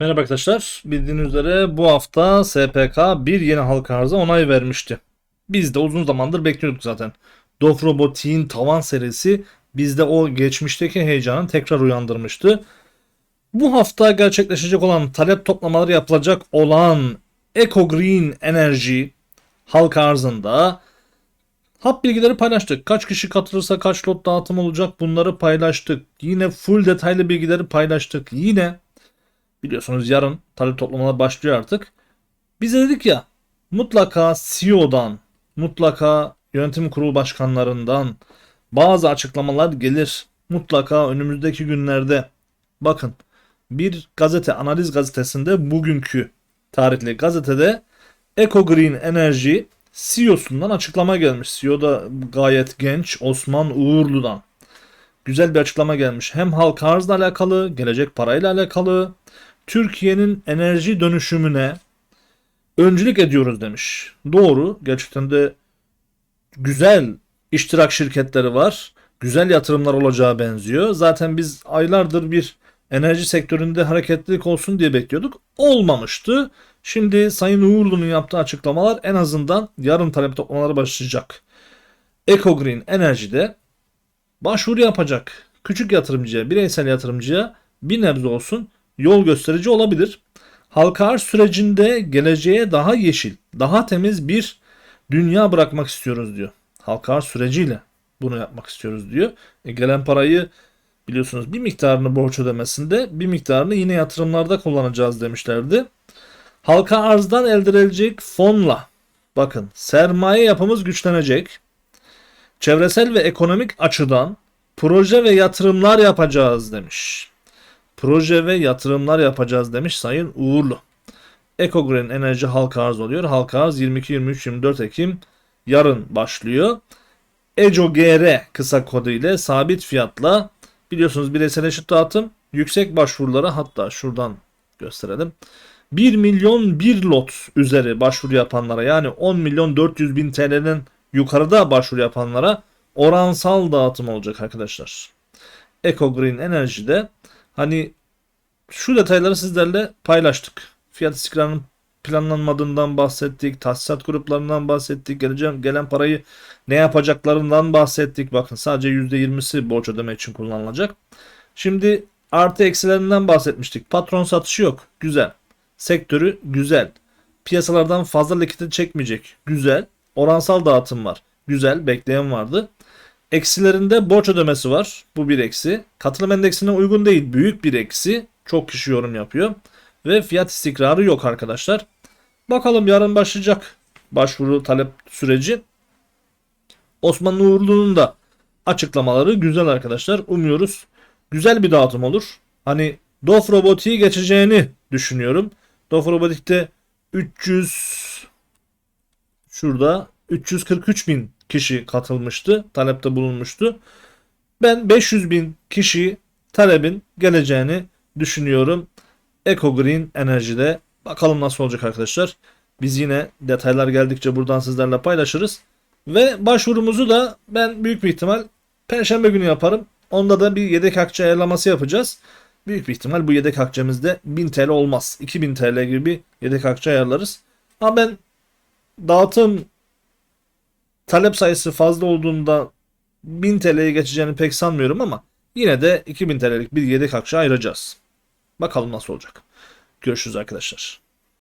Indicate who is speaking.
Speaker 1: Merhaba arkadaşlar. Bildiğiniz üzere bu hafta SPK bir yeni halka arıza onay vermişti. Biz de uzun zamandır bekliyorduk zaten. Dof Robotik'in tavan serisi bizde o geçmişteki heyecanı tekrar uyandırmıştı. Bu hafta gerçekleşecek olan talep toplamaları yapılacak olan Eco Green Energy halka arzında hap bilgileri paylaştık. Kaç kişi katılırsa kaç lot dağıtım olacak bunları paylaştık. Yine full detaylı bilgileri paylaştık. Yine biliyorsunuz yarın talep toplamalar başlıyor artık. Biz de dedik ya mutlaka CEO'dan, mutlaka yönetim kurulu başkanlarından bazı açıklamalar gelir. Mutlaka önümüzdeki günlerde bakın bir gazete analiz gazetesinde bugünkü tarihli gazetede Eco Green Energy CEO'sundan açıklama gelmiş. CEO da gayet genç Osman Uğurlu'dan. Güzel bir açıklama gelmiş. Hem halka arzla alakalı, gelecek parayla alakalı, Türkiye'nin enerji dönüşümüne öncülük ediyoruz demiş. Doğru. Gerçekten de güzel iştirak şirketleri var. Güzel yatırımlar olacağı benziyor. Zaten biz aylardır bir enerji sektöründe hareketlilik olsun diye bekliyorduk. Olmamıştı. Şimdi Sayın Uğurlu'nun yaptığı açıklamalar en azından yarın talep toplamaları başlayacak. Eco Green Enerji'de başvuru yapacak. Küçük yatırımcıya, bireysel yatırımcıya bir nebze olsun yol gösterici olabilir. Halka arz sürecinde geleceğe daha yeşil, daha temiz bir dünya bırakmak istiyoruz diyor. Halka arz süreciyle bunu yapmak istiyoruz diyor. E, gelen parayı biliyorsunuz bir miktarını borç ödemesinde bir miktarını yine yatırımlarda kullanacağız demişlerdi. Halka arzdan elde edilecek fonla bakın sermaye yapımız güçlenecek. Çevresel ve ekonomik açıdan proje ve yatırımlar yapacağız demiş. Proje ve yatırımlar yapacağız demiş Sayın Uğurlu. Eco Green Enerji halka arz oluyor. Halka arz 22, 23, 24 Ekim yarın başlıyor. ECOGR kısa kodu ile sabit fiyatla biliyorsunuz bireysel eşit dağıtım yüksek başvurulara hatta şuradan gösterelim. 1 milyon 1 lot üzeri başvuru yapanlara yani 10 milyon 400 bin TL'nin yukarıda başvuru yapanlara oransal dağıtım olacak arkadaşlar. Eco Green Enerji'de hani şu detayları sizlerle paylaştık. Fiyat istikrarının planlanmadığından bahsettik. Tahsisat gruplarından bahsettik. Geleceğim, gelen parayı ne yapacaklarından bahsettik. Bakın sadece %20'si borç ödeme için kullanılacak. Şimdi artı eksilerinden bahsetmiştik. Patron satışı yok. Güzel. Sektörü güzel. Piyasalardan fazla likidite çekmeyecek. Güzel. Oransal dağıtım var. Güzel. Bekleyen vardı. Eksilerinde borç ödemesi var. Bu bir eksi. Katılım endeksine uygun değil. Büyük bir eksi. Çok kişi yorum yapıyor. Ve fiyat istikrarı yok arkadaşlar. Bakalım yarın başlayacak başvuru talep süreci. Osman Uğurlu'nun da açıklamaları güzel arkadaşlar. Umuyoruz güzel bir dağıtım olur. Hani Dof Robotik'i geçeceğini düşünüyorum. Dof Robotik'te 300 şurada 343 bin kişi katılmıştı. Talepte bulunmuştu. Ben 500 bin kişi talebin geleceğini düşünüyorum. Eco Green Enerji'de. Bakalım nasıl olacak arkadaşlar. Biz yine detaylar geldikçe buradan sizlerle paylaşırız. Ve başvurumuzu da ben büyük bir ihtimal Perşembe günü yaparım. Onda da bir yedek akçe ayarlaması yapacağız. Büyük bir ihtimal bu yedek akçemizde 1000 TL olmaz. 2000 TL gibi bir yedek akçe ayarlarız. Ama ben dağıtım talep sayısı fazla olduğunda 1000 TL'ye geçeceğini pek sanmıyorum ama yine de 2000 TL'lik bir yedek akçe ayıracağız. Bakalım nasıl olacak. Görüşürüz arkadaşlar.